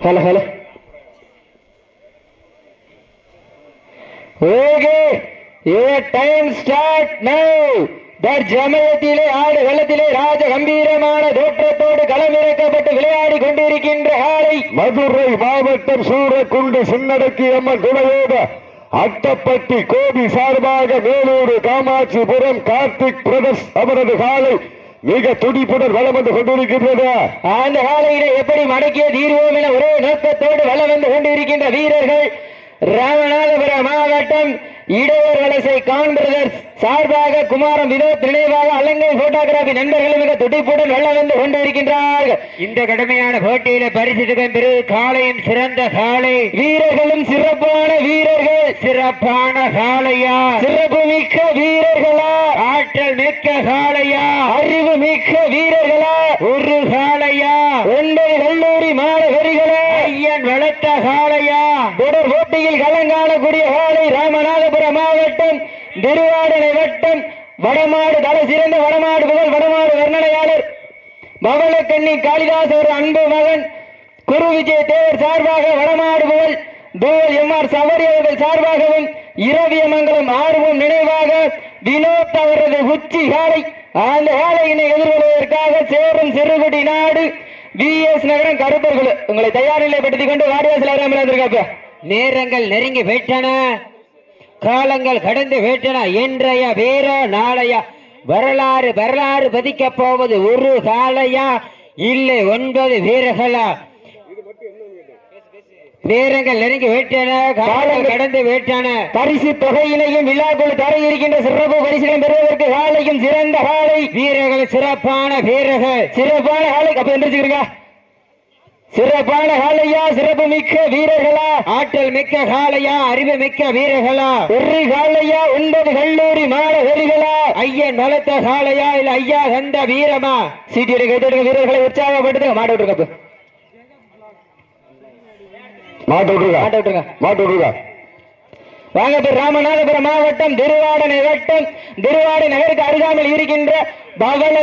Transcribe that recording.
Hello hello. Okay. A time start now தற்சமயத்திலே ஆடு வெள்ளத்திலே ராஜ கம்பீரமான தோற்றத்தோடு களமிறக்கப்பட்டு விளையாடி கொண்டிருக்கின்ற ஆளை மதுரை மாவட்டம் சூரக்குண்டு சின்னடக்கி அம்மன் துணையோடு அட்டப்பட்டி கோபி சார்பாக வேலூர் காமாட்சிபுரம் கார்த்திக் பிரதர்ஸ் அவரது காலை மிக துடிப்புடன் வளம் வந்து கொண்டிருக்கின்றது அந்த காலையிலே எப்படி மடக்கிய தீர்வோம் என ஒரே நோக்கத்தோடு வலம் வந்து கொண்டிருக்கின்ற வீரர்கள் ராமநாதபுரம் மாவட்டம் இடையூர் வலசை கான் பிரதர்ஸ் சார்பாக குமாரம் வினோத் நினைவாக அலங்கை போட்டோகிராபி நண்பர்கள் மிக துடிப்புடன் வெள்ள வந்து கொண்டிருக்கின்றார்கள் இந்த கடுமையான போட்டியில பரிசுகள் பெரு காளையும் சிறந்த காளை. வீரர்களும் சிறப்பான வீரர்கள். சிறப்பான காளையா? சிறப்பு மிக்க வீரர்களா? ஆற்றல் மிக்க காளையா? ஒரு காளையா? ஒன்பது கல்லூரி மாணவர்களா ஐயன் வளர்த்த காளையா? தொடர் போட்டியில் களங்காணக்கூடிய காலை ராமநாதபுரம் மாவட்டம் திருவாடனை வட்டம் வடமாடு தலை சிறந்த வடமாடு புகழ் வடமாடு வர்ணனையாளர். பவளக்கண்ணி காளிதாஸ் ஒரு அன்பு மகன். குரு விஜய் தேவர் சார்பாக வடமாடு புகழ் தூவல் எம் ஆர் சவரி அவர்கள் சார்பாகவும் இரவியமங்கலம் ஆர்வம் நினைவாக வினோத் அவரது உச்சி காலை அந்த வேலையினை எதிர்கொள்வதற்காக சேரும் சிறுகுடி நாடு. வி எஸ் நகரம் கருப்பர்கள் உங்களை தயார் நிலைப்படுத்திக் கொண்டு வாடிவாசல் வந்திருக்காப்ப நேரங்கள் நெருங்கி போயிட்டன காலங்கள் கடந்து போயிட்டன இன்றைய வேற நாளைய வரலாறு வரலாறு பதிக்கப் போவது ஒரு காலையா? இல்லை ஒன்பது வீரர்களா? நேரங்கள் நெருங்கி விட்டன காலங்கள் கடந்து விட்டன பரிசு தொகையினையும் விழாக்குள் தர இருக்கின்ற சிறப்பு பரிசுகளை பெறுவதற்கு காலையும் சிறந்த காலை வீரர்கள் சிறப்பான வீரர்கள். சிறப்பான காலை அப்ப எந்திரிச்சுக்கிறீங்க சிறப்பான காலையா சிறப்பு மிக்க வீரர்களா? ஆற்றல் மிக்க காளையா அறிவு மிக்க வீரர்களா? ஒரு காலையா ஒன்பது கல்லூரி மாணவர்களா? ஐயன் வளர்த்த காளையா இல்ல ஐயா சந்த வீரமா? சீட்டியடை கைத்தடுக்க வீரர்களை உற்சாகப்படுத்துங்க. மாட்ட விட்டுருங்க அப்ப. மாட்டு விட்டுருக்கா மாட்ட விட்டுருங்க மாட்டு விட்டுருக்கா வாங்க பேர் ராமநாதபுரம் மாவட்டம் திருவாடனை வட்டம் திருவாடை நகருக்கு அருகாமையில் இருக்கின்ற பவள